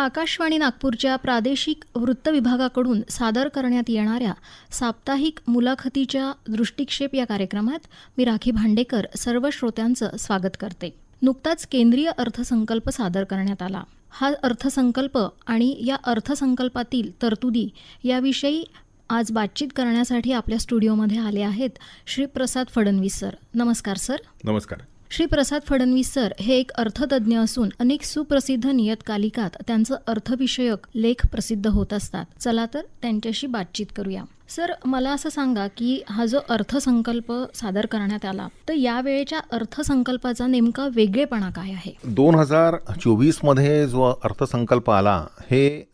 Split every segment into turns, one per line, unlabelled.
आकाशवाणी नागपूरच्या प्रादेशिक वृत्त विभागाकडून सादर करण्यात येणाऱ्या साप्ताहिक मुलाखतीच्या दृष्टिक्षेप या कार्यक्रमात मी राखी भांडेकर सर्व श्रोत्यांचं स्वागत करते. नुकताच केंद्रीय अर्थसंकल्प सादर करण्यात आला. हा अर्थसंकल्प आणि या अर्थसंकल्पातील तरतुदी याविषयी आज बातचीत करण्यासाठी आपल्या स्टुडिओमध्ये आले आहेत श्री प्रसाद फडणवीस सर. नमस्कार सर.
नमस्कार.
श्री प्रसाद फडणवीस सर हे एक अर्थतज्ज्ञ असून अनेक सुप्रसिद्ध नियतकालिकात त्यांचं अर्थविषयक लेख प्रसिद्ध होत असतात. चला तर त्यांच्याशी बातचीत करूया. सर मला असं सांगा की हा जो अर्थसंकल्प सादर करण्यात आला तर यावेळेच्या अर्थसंकल्पाचा नेमका वेगळेपणा काय आहे?
दोन हजार चोवीसमध्ये जो अर्थसंकल्प आला हे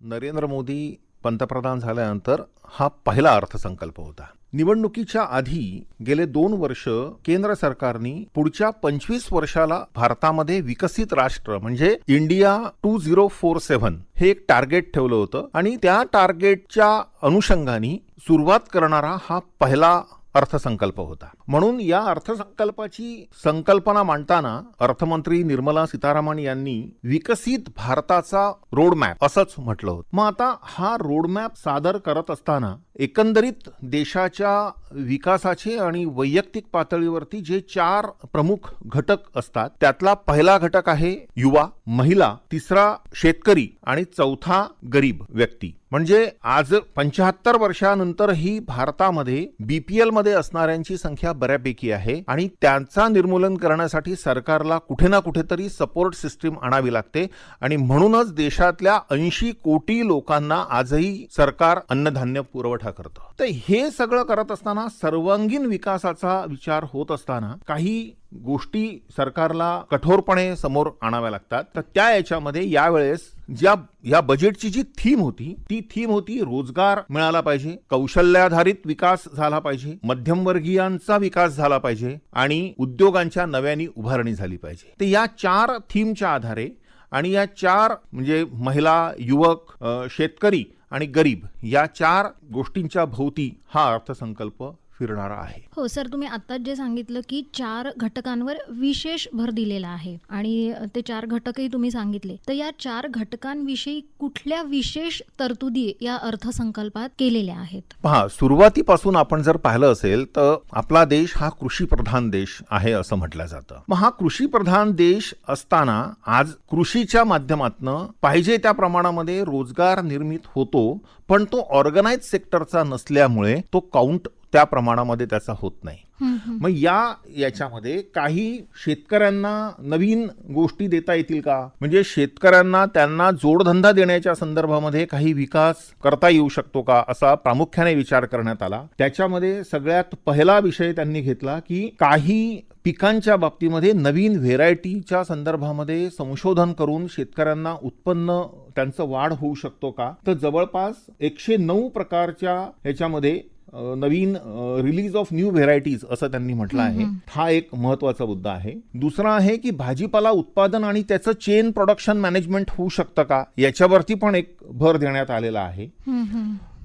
नरेंद्र मोदी पंतप्रधान झाल्यानंतर हा पहिला अर्थसंकल्प होता. निवडणुकीच्या आधी गेले दोन वर्ष केंद्र सरकारने पुढच्या पंचवीस वर्षाला भारतामध्ये विकसित राष्ट्र म्हणजे India two zero four seven हे एक टार्गेट ठेवलं होतं. आणि त्या टार्गेटच्या अनुषंगाने सुरुवात करणारा हा पहिला अर्थसंकल्प होता. म्हणून या अर्थसंकल्पाची संकल्पना मांडताना अर्थमंत्री निर्मला सीतारामन यांनी विकसित भारताचा रोडमॅप असंच म्हटलं होतं. मग आता हा रोडमॅप सादर करत असताना एकंदरीत देशाच्या विकासाचे आणि वैयक्तिक पातळीवरती जे चार प्रमुख घटक असतात त्यातला पहिला घटक आहे युवा महिला तिसरा शेतकरी आणि चौथा गरीब व्यक्ती. म्हणजे आज पंच्याहत्तर वर्षानंतरही भारतामध्ये बीपीएलमध्ये असणाऱ्यांची संख्या बऱ्यापैकी आहे आणि त्यांचा निर्मूलन करण्यासाठी सरकारला कुठे ना कुठेतरी सपोर्ट सिस्टीम आणावी लागते. आणि म्हणूनच देशातल्या ऐंशी कोटी लोकांना आजही सरकार अन्नधान्य पुरवठा करतं. तर हे सगळं करत असताना सर्वांगीण विकासाचा विचार होत असताना काही गोष्टी सरकारला कठोरपणे समोर आणाव्या लागतात. तर त्या याच्यामध्ये यावेळेस ज्या या बजेटची जी थीम होती ती थीम होती रोजगार मिळाला पाहिजे कौशल्याधारित विकास झाला पाहिजे मध्यमवर्गीयांचा विकास झाला पाहिजे आणि उद्योगांच्या नव्याने उभारणी झाली पाहिजे. तर या चार थीमच्या आधारे आणि या चार म्हणजे महिला युवक शेतकरी आणि गरीब या चार गोष्टींच्या भोवती हा अर्थसंकल्प फिरणारा आहे.
हो सर तुम्ही आत्ताच जे सांगितलं की चार घटकांवर विशेष भर दिलेला आहे आणि ते चार घटकही तुम्ही सांगितले. तर या चार घटकांविषयी कुठल्या विशेष तरतुदी या अर्थसंकल्पात केलेल्या आहेत?
पहा सुरुवातीपासून आपण जर पाहिलं असेल तर आपला देश हा कृषी प्रधान देश आहे असं म्हटलं जातं. मग हा कृषी प्रधान देश असताना आज कृषीच्या माध्यमातनं पाहिजे त्या प्रमाणामध्ये रोजगार निर्मित होतो पण तो ऑर्गनाइज सेक्टरचा नसल्यामुळे तो काउंट त्या प्रमाणामध्ये त्याचा होत नाही. मग या याच्यामध्ये काही शेतकऱ्यांना नवीन गोष्टी देता येतील का? म्हणजे शेतकऱ्यांना त्यांना जोडधंदा देण्याच्या संदर्भामध्ये काही विकास करता येऊ शकतो का? असा प्रामुख्याने विचार करण्यात आला. त्याच्यामध्ये सगळ्यात पहिला विषय त्यांनी घेतला की काही पिकांच्या बाबतीमध्ये नवीन व्हेरायटीच्या संदर्भामध्ये संशोधन करून शेतकऱ्यांना उत्पन्न त्यांचं वाढ होऊ शकतो का? तर जवळपास एकशे नऊ प्रकारच्या ह्याच्यामध्ये अ, नवीन रिलीज ऑफ न्यू व्हेरायटीज असं त्यांनी म्हटलं आहे. हा एक महत्त्वाचा मुद्दा आहे. दुसरा आहे की भाजीपाला उत्पादन आणि त्याचं चेन प्रोडक्शन मॅनेजमेंट होऊ शकतं का? याच्यावरती पण एक भर देण्यात आलेला आहे.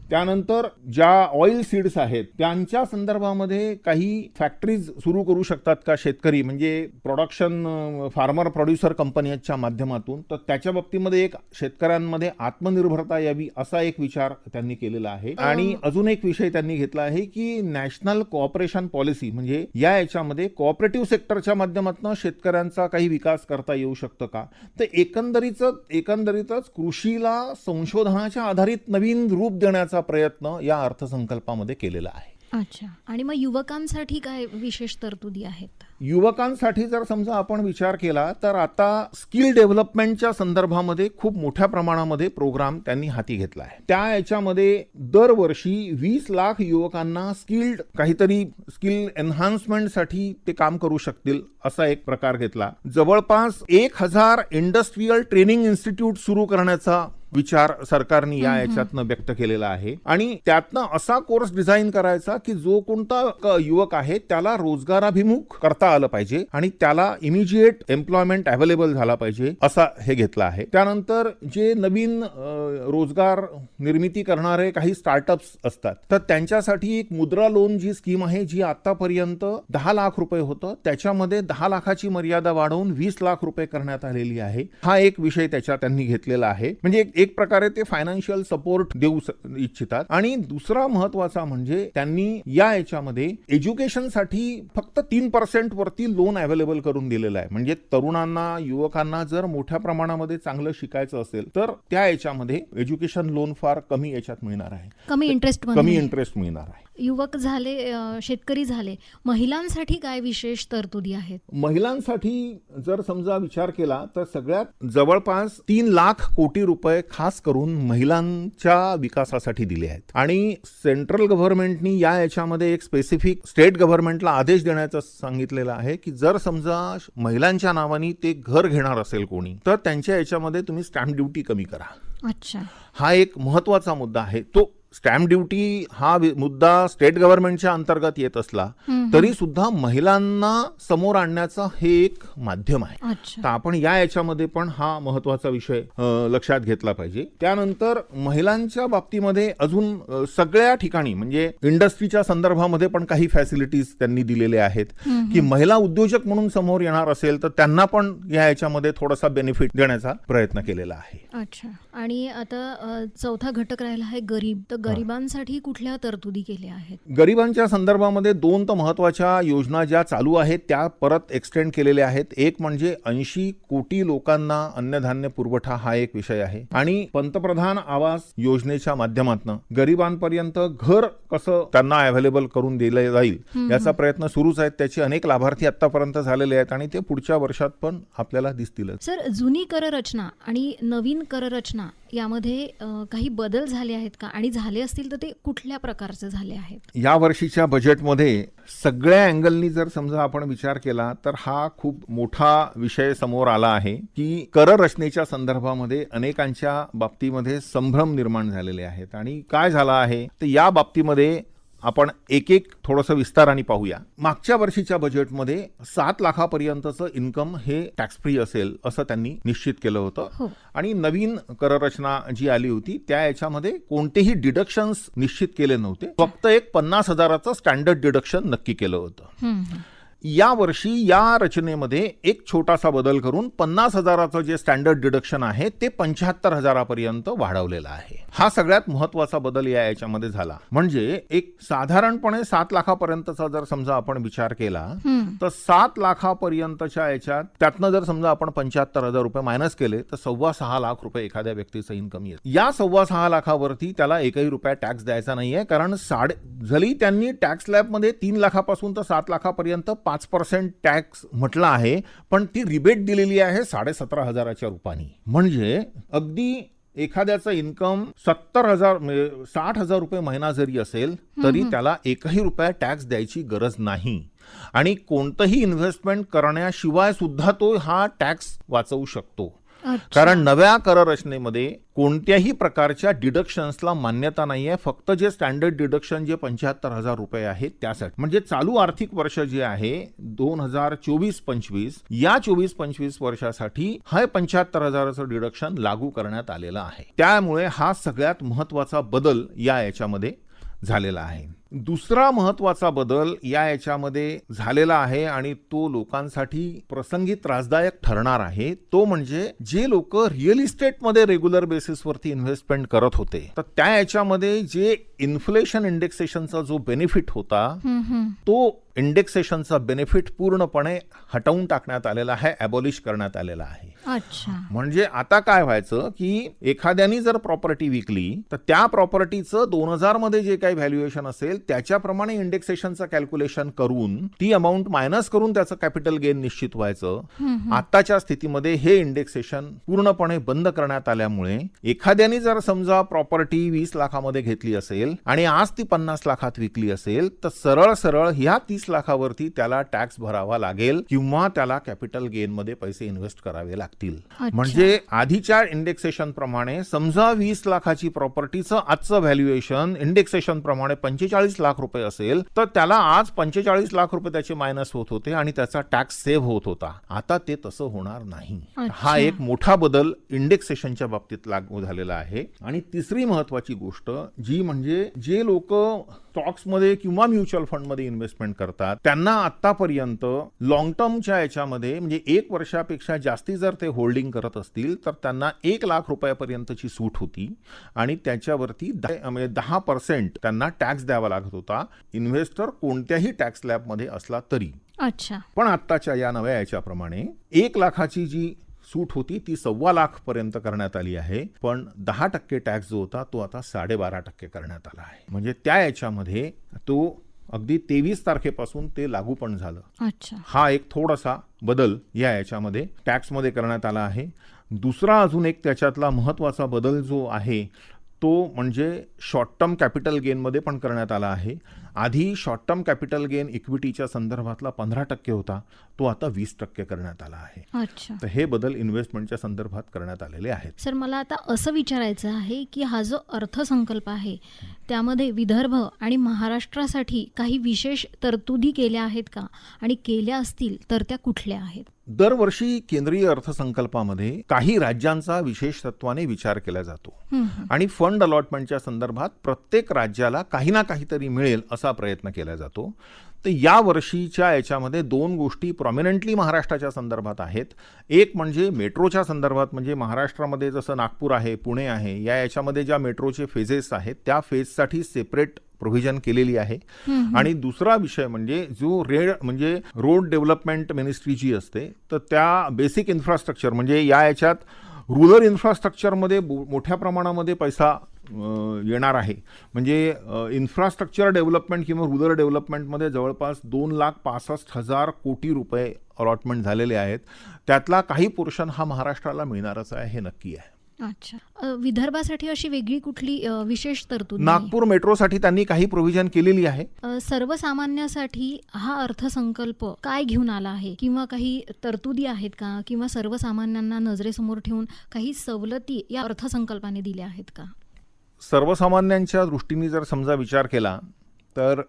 त्यानंतर ज्या ऑइल सीड्स आहेत त्यांच्या संदर्भामध्ये काही फॅक्टरीज सुरू करू शकतात का शेतकरी? म्हणजे प्रोडक्शन फार्मर प्रोड्युसर कंपन्यांच्या माध्यमातून तर त्याच्या बाबतीमध्ये एक शेतकऱ्यांमध्ये आत्मनिर्भरता यावी असा एक विचार त्यांनी केलेला आहे. आणि अजून एक विषय त्यांनी घेतला आहे की नॅशनल कोऑपरेशन पॉलिसी म्हणजे या याच्यामध्ये कोऑपरेटिव्ह सेक्टरच्या माध्यमातून शेतकऱ्यांचा काही विकास करता येऊ शकतं का? तर एकंदरीच एकंदरीतच कृषीला संशोधनाच्या आधारित नवीन रूप देण्याचा प्रयत्न या अर्थसंकल्पामध्ये केलेला आहे.
अच्छा. आणि मग युवकांसाठी काय विशेष तरतुदी आहेत?
युवकांसाठी जर समजा आपण विचार केला तर आता स्किल डेव्हलपमेंटच्या संदर्भामध्ये खूप मोठ्या प्रमाणामध्ये प्रोग्राम त्यांनी हाती घेतला आहे. त्या याच्यामध्ये दरवर्षी वीस लाख युवकांना स्किल्ड काहीतरी स्किल एन्हान्समेंटसाठी ते काम करू शकतील असा एक प्रकार घेतला. जवळपास एक हजार इंडस्ट्रीयल ट्रेनिंग इन्स्टिट्यूट सुरू करण्याचा विचार सरकारने या याच्यातनं व्यक्त केलेला आहे. आणि त्यातनं असा कोर्स डिझाईन करायचा की जो कोणता युवक आहे त्याला रोजगाराभिमुख करता आलं पाहिजे आणि त्याला इमिजिएट एम्प्लॉयमेंट अवेलेबल झाला पाहिजे असा हे घेतला आहे. त्यानंतर जे नवीन रोजगार निर्मिती करणारे काही स्टार्टअप्स असतात तर त्यांच्यासाठी एक मुद्रा लोन जी स्कीम आहे जी आतापर्यंत दहा लाख रुपये होतं त्याच्यामध्ये दहा लाखाची मर्यादा वाढवून वीस लाख रुपये करण्यात आलेली आहे. हा एक विषय त्याच्या त्यांनी घेतलेला आहे. म्हणजे एक- एक प्रकारे ते फायनान्शियल सपोर्ट देऊ इच्छितात. आणि दुसरा महत्त्वाचा म्हणजे त्यांनी या याच्यामध्ये एज्युकेशनसाठी फक्त तीन पर्सेंट वरती लोन अवेलेबल करून दिलेलं आहे. म्हणजे तरुणांना युवकांना जर मोठ्या प्रमाणामध्ये चांगलं शिकायचं असेल तर त्या याच्यामध्ये एज्युकेशन लोन फार कमी याच्यात मिळणार आहे.
कमी इंटरेस्ट
कमी इंटरेस्ट मिळणार आहे.
युवक झाले शेतकरी झाले महिलांसाठी काय विशेष तरतुदी आहेत?
महिलांसाठी जर समजा विचार केला तर सगळ्यात जवळपास तीन लाख कोटी रुपये खास करून महिलांच्या विकासासाठी दिले आहेत. आणि सेंट्रल गव्हर्नमेंटनी या याच्यामध्ये एक स्पेसिफिक स्टेट गव्हर्नमेंटला आदेश देण्याचं सांगितलेलं आहे की जर समजा महिलांच्या नावाने ते घर घेणार असेल कोणी तर त्यांच्या याच्यामध्ये तुम्ही स्टॅम्प ड्युटी कमी करा.
अच्छा.
हा एक महत्त्वाचा मुद्दा आहे. तो स्टॅम्प ड्युटी हा मुद्दा स्टेट गव्हर्नमेंटच्या अंतर्गत येत असला तरी सुद्धा महिलांना समोर आणण्याचं हे एक माध्यम आहे. तर आपण या याच्यामध्ये पण हा महत्त्वाचा विषय लक्षात घेतला पाहिजे. त्यानंतर महिलांच्या बाबतीमध्ये अजून सगळ्या ठिकाणी म्हणजे इंडस्ट्रीच्या संदर्भामध्ये पण काही फॅसिलिटीज त्यांनी दिलेले आहेत. की महिला उद्योजक म्हणून समोर येणार असेल तर त्यांना पण या याच्यामध्ये थोडासा बेनिफिट देण्याचा प्रयत्न केलेला आहे.
अच्छा. आणि आता चौथा घटक राहिला आहे गरीब. तर गरिबांसाठी कुठल्या तरतुदी केल्या आहेत?
गरिबांच्या संदर्भामध्ये दोन तर महत्त्वाच्या योजना ज्या चालू आहेत त्या परत एक्सटेंड केलेल्या आहेत. एक म्हणजे ऐंशी कोटी लोकांना अन्नधान्य पुरवठा हा एक विषय आहे. आणि पंतप्रधान आवास योजनेच्या माध्यमातून गरिबांपर्यंत घर कसं त्यांना अवेलेबल करून दिलं जाईल याचा प्रयत्न सुरूच आहेत. त्याचे अनेक लाभार्थी आतापर्यंत झालेले आहेत आणि ते पुढच्या वर्षात पण आपल्याला दिसतीलच.
सर जुनी कररचना आणि नवीन कररचना यामध्ये काही बदल झाले आहेत का? आणि झाले असतील तर ते कुठल्या प्रकारचे झाले आहेत?
या वर्षीच्या बजेटमध्ये सगळ्या अँगलनी जर समजा आपण विचार केला तर हा खूप मोठा विषय समोर आला आहे की कर रचनेच्या संदर्भामध्ये अनेकांच्या बाबतीमध्ये संभ्रम निर्माण झालेले आहेत. आणि काय झालं आहे? तर या बाबतीमध्ये आपण एक एक थोडंसं विस्ताराने पाहूया. मागच्या वर्षीच्या बजेटमध्ये सात लाखापर्यंतचं इन्कम हे टॅक्स फ्री असेल असं त्यांनी निश्चित केलं होतं.
हो.
आणि नवीन कररचना जी आली होती त्या याच्यामध्ये कोणतेही डिडक्शन्स निश्चित केले नव्हते. फक्त एक पन्नास हजाराचं स्टँडर्ड डिडक्शन नक्की केलं होतं.
हम्म.
या वर्षी या रचनेमध्ये एक छोटासा बदल करून पन्नास हजाराचं जे स्टँडर्ड डिडक्शन आहे ते पंच्याहत्तर हजारापर्यंत वाढवलेलं आहे हा सगळ्यात महत्त्वाचा बदल या याच्यामध्ये झाला म्हणजे एक साधारणपणे सात लाखापर्यंतचा जर समजा आपण विचार केला. तर सात लाखापर्यंतच्या याच्यात त्यातनं जर समजा आपण पंच्याहत्तर हजार रुपये मायनस केले तर सव्वा सहा लाख रुपये एखाद्या व्यक्तीचं इन्कम येत या सव्वा सहा लाखावरती त्याला एकही रुपया टॅक्स द्यायचा नाहीये कारण साडे जरी त्यांनी टॅक्स लॅबमध्ये तीन लाखापासून तर सात लाखापर्यंत पाच पर्सेंट टॅक्स म्हटलं आहे पण ती रिबेट दिलेली आहे साडेसतरा हजाराच्या रुपानी. म्हणजे अगदी एखाद्याचं इन्कम सत्तर हजार म्हणजे साठ हजार रुपये महिना जरी असेल तरी त्याला एकही रुपया टॅक्स द्यायची गरज नाही. आणि कोणतंही इन्व्हेस्टमेंट करण्याशिवाय सुद्धा तो हा टॅक्स वाचवू शकतो. कारण नव्या कररचनेमध्ये कोणत्याही प्रकारच्या डिडक्शन्सला मान्यता नाही आहे फक्त जे स्टँडर्ड डिडक्शन जे पंच्याहत्तर हजार रुपये आहे त्यासाठी. म्हणजे चालू आर्थिक वर्ष जे आहे दोन हजार चोवीस पंचवीस या चोवीस पंचवीस वर्षासाठी हे पंच्याहत्तर हजाराचं डिडक्शन लागू करण्यात आलेलं आहे. त्यामुळे हा सगळ्यात महत्त्वाचा बदल या याच्यामध्ये झालेला आहे. दुसरा महत्त्वाचा बदल या याच्यामध्ये झालेला आहे आणि तो लोकांसाठी प्रसंगी त्रासदायक ठरणार आहे. तो म्हणजे जे लोक रिअल इस्टेटमध्ये रेग्युलर बेसिसवरती इन्व्हेस्टमेंट करत होते तर त्या याच्यामध्ये जे इन्फ्लेशन इंडेक्सेशनचा जो बेनिफिट होता. तो इंडेक्सेशनचा बेनिफिट पूर्णपणे हटवून टाकण्यात आलेला आहे अबॉलिश करण्यात आलेला आहे.
अच्छा.
म्हणजे आता काय व्हायचं की एखाद्यानी जर प्रॉपर्टी विकली तर त्या प्रॉपर्टीचं दोन हजारमध्ये जे काही व्हॅल्युएशन असेल असेल त्याच्याप्रमाणे इंडेक्सेशनचं कॅल्क्युलेशन करून ती अमाऊंट मायनस करून त्याचं कॅपिटल गेन निश्चित व्हायचं. आताच्या स्थितीमध्ये हे इंडेक्सेशन पूर्णपणे बंद करण्यात आल्यामुळे एखाद्याने जर समजा प्रॉपर्टी वीस लाखामध्ये घेतली असेल आणि आज ती पन्नास लाखात विकली असेल तर सरळ सरळ ह्या तीस लाखावरती त्याला टॅक्स भरावा लागेल किंवा त्याला कॅपिटल गेन मध्ये पैसे इन्व्हेस्ट करावे लागतील. म्हणजे आधीच्या इंडेक्सेशन प्रमाणे समजा वीस लाखाची प्रॉपर्टीचं आजचं व्हॅल्युएशन इंडेक्सेशन प्रमाणे पंचेचाळीस लाख रुपये असेल तर त्याला आज पंचेचाळीस लाख रुपये त्याचे मायनस होत होते आणि त्याचा टॅक्स सेव्ह होत होता. आता ते तसं होणार नाही. हा एक मोठा बदल इंडेक्सेशनच्या बाबतीत लागू झालेला आहे. आणि तिसरी महत्वाची गोष्ट जी म्हणजे जे लोक स्टॉक्समध्ये किंवा म्युच्युअल फंडमध्ये इन्व्हेस्टमेंट करतात त्यांना आतापर्यंत लॉंग टर्मच्या याच्यामध्ये म्हणजे एक वर्षापेक्षा जास्ती जर ते होल्डिंग करत असतील तर त्यांना एक लाख रुपयापर्यंतची सूट होती. आणि त्याच्यावरती दहा म्हणजे दहा पर्सेंट त्यांना टॅक्स द्यावा लागत होता. इन्व्हेस्टर कोणत्याही टॅक्स स्लॅबमध्ये असला तरी.
अच्छा.
पण आत्ताच्या या नव्या याच्याप्रमाणे एक लाखाची जी सूट होती ती सव्वा लाख पर्यंत करण्यात आली आहे. पण दहा टक्के टॅक्स जो होता तो आता साडेबारा टक्के करण्यात आला आहे. म्हणजे त्या याच्यामध्ये तो अगदी तेवीस तारखेपासून ते लागू पण झालं. हा एक थोडासा बदल या याच्यामध्ये टॅक्समध्ये करण्यात आला आहे. दुसरा अजून एक त्याच्यातला महत्त्वाचा बदल जो आहे तो म्हणजे शॉर्ट टर्म कॅपिटल गेनमध्ये पण करण्यात आला आहे. आधी शॉर्ट टर्म कॅपिटल गेन इक्विटीच्या संदर्भातला पंधरा टक्के होता. तो आता वीस टक्के करण्यात आला आहे.
अच्छा.
तर हे बदल इन्व्हेस्टमेंटच्या संदर्भात करण्यात आलेले आहेत.
सर मला आता असं विचारायचं आहे की हा जो अर्थसंकल्प आहे त्यामध्ये विदर्भ आणि महाराष्ट्रासाठी काही विशेष तरतुदी केल्या आहेत का? आणि केल्या असतील तर त्या कुठल्या आहेत?
दरवर्षी केंद्रीय अर्थसंकल्पामध्ये काही राज्यांचा विशेष तत्वाने विचार केला जातो. आणि फंड अलॉटमेंटच्या संदर्भात प्रत्येक राज्याला काही ना काहीतरी मिळेल असा प्रयत्न केला जातो. तर या वर्षीच्या याच्यामध्ये दोन गोष्टी प्रॉमिनंटली महाराष्ट्राच्या संदर्भात आहेत. एक म्हणजे मेट्रोच्या संदर्भात म्हणजे महाराष्ट्रामध्ये जसं नागपूर आहे पुणे आहे या याच्यामध्ये ज्या मेट्रोचे फेजेस आहेत त्या फेजसाठी सेपरेट प्रोव्हिजन केलेली आहे. आणि दुसरा विषय म्हणजे जो रेड म्हणजे रोड डेव्हलपमेंट मिनिस्ट्री जी असते तर त्या बेसिक इन्फ्रास्ट्रक्चर म्हणजे या याच्यात रुरल इन्फ्रास्ट्रक्चरमध्ये मोठ्या प्रमाणामध्ये पैसा येणार आहे. म्हणजे इन्फ्रास्ट्रक्चर डेव्हलपमेंट किंवा रुरल डेव्हलपमेंटमध्ये जवळपास दोन लाख पासष्ट हजार कोटी रुपये अलॉटमेंट झालेले आहेत. त्यातला काही पोर्शन हा महाराष्ट्राला मिळणारच आहे हे नक्की आहे.
अच्छा. विदर्भासाठी अशी वेगळी कुठली विशेष तरतूद?
नागपूर मेट्रोसाठी त्यांनी काही प्रोव्हिजन केलेली आहे.
सर्वसामान्यासाठी हा अर्थसंकल्प काय घेऊन आला आहे? किंवा काही तरतुदी आहेत का? किंवा सर्वसामान्यांना नजरेसमोर ठेवून काही सवलती या अर्थसंकल्पाने दिल्या आहेत का?
सर्वसामान्यांच्या दृष्टीने जर समजा विचार केला तर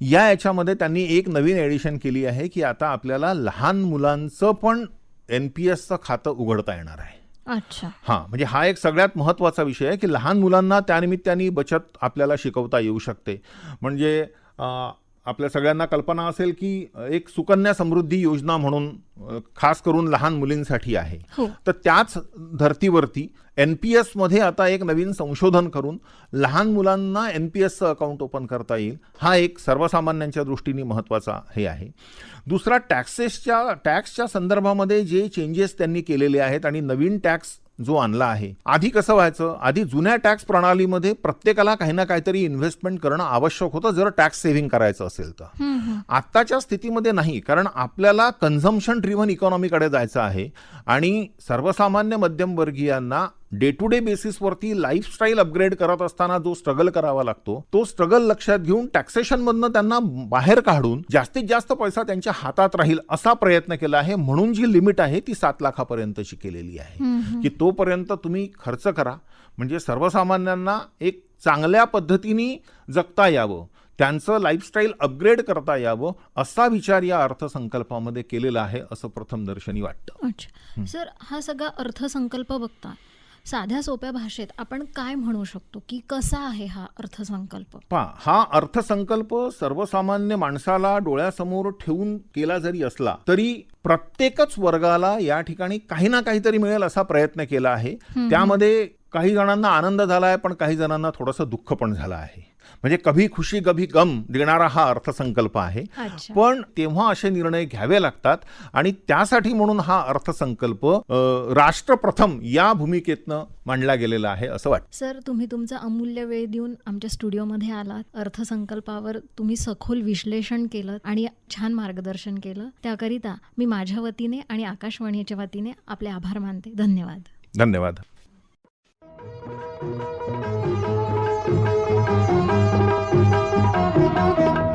या याच्यामध्ये त्यांनी एक नवीन एडिशन केली आहे की आता आपल्याला लहान मुलांचं पण एन पी एसचं खातं उघडता येणार आहे.
अच्छा.
हां म्हणजे हा एक सगळ्यात महत्त्वाचा विषय आहे की लहान मुलांना त्यानिमित्ताने बचत आपल्याला शिकवता येऊ शकते. म्हणजे आपल्या सगळ्यांना कल्पना असेल की एक सुकन्या समृद्धी योजना म्हणून खास करून लहान मुलींसाठी आहे.
हो.
तर त्याच धर्तीवरती एन पी एसमध्ये आता एक नवीन संशोधन करून लहान मुलांना एन पी एसचं अकाउंट ओपन करता येईल हा एक सर्वसामान्यांच्या दृष्टीने महत्त्वाचा हे आहे. दुसरा टॅक्सेसच्या टॅक्सच्या संदर्भामध्ये जे चेंजेस त्यांनी केलेले आहेत आणि नवीन टॅक्स जो आणला आहे. आधी कसं व्हायचं? आधी जुन्या टॅक्स प्रणालीमध्ये प्रत्येकाला काही ना काहीतरी इन्व्हेस्टमेंट करणं आवश्यक होतं जर टॅक्स सेव्हिंग करायचं असेल तर. आत्ताच्या स्थितीमध्ये नाही कारण आपल्याला कन्झम्पशन ड्रिव्हन इकॉनॉमीकडे जायचं आहे आणि सर्वसामान्य मध्यमवर्गीयांना डे टू डे बेसिसवरती लाईफस्टाईल अपग्रेड करत असताना जो स्ट्रगल करावा लागतो तो स्ट्रगल लक्षात घेऊन टॅक्सेशनमधनं त्यांना बाहेर काढून जास्तीत जास्त पैसा त्यांच्या हातात राहील असा प्रयत्न केला आहे. म्हणून जी लिमिट आहे ती सात लाखापर्यंतची केलेली आहे. की तोपर्यंत तुम्ही खर्च करा. म्हणजे सर्वसामान्यांना एक चांगल्या पद्धतीने जगता यावं. त्यांचं लाईफस्टाईल अपग्रेड करता यावं असा विचार या अर्थसंकल्पामध्ये केलेला आहे असं प्रथमदर्शनी वाटतं.
सर हा सगळा अर्थसंकल्प बघता. साध्या सोप्या भाषेत आपण काय म्हणू शकतो? की कसा आहे हा अर्थसंकल्प?
पहा हा अर्थसंकल्प सर्वसामान्य माणसाला डोळ्यासमोर ठेवून केला जरी असला तरी प्रत्येकच वर्गाला या ठिकाणी काही ना काहीतरी मिळेल असा प्रयत्न केला आहे. त्यामध्ये काही जणांना आनंद झाला आहे पण काही जणांना थोडंसं दुःख पण झालं आहे. म्हणजे कभी खुशी कभी गम देणारा हा अर्थसंकल्प आहे. पण तेव्हा असे निर्णय घ्यावे लागतात आणि त्यासाठी म्हणून हा अर्थसंकल्प राष्ट्रप्रथम या भूमिकेतनं मांडला गेलेला आहे असं वाटतं.
सर तुम्ही तुमचा अमूल्य वेळ देऊन आमच्या स्टुडिओमध्ये आलात. अर्थसंकल्पावर तुम्ही सखोल विश्लेषण केलं आणि छान मार्गदर्शन केलं. त्याकरिता मी माझ्या वतीने आणि आकाशवाणीच्या वतीने आपले आभार मानते. धन्यवाद.
धन्यवाद. Thank you.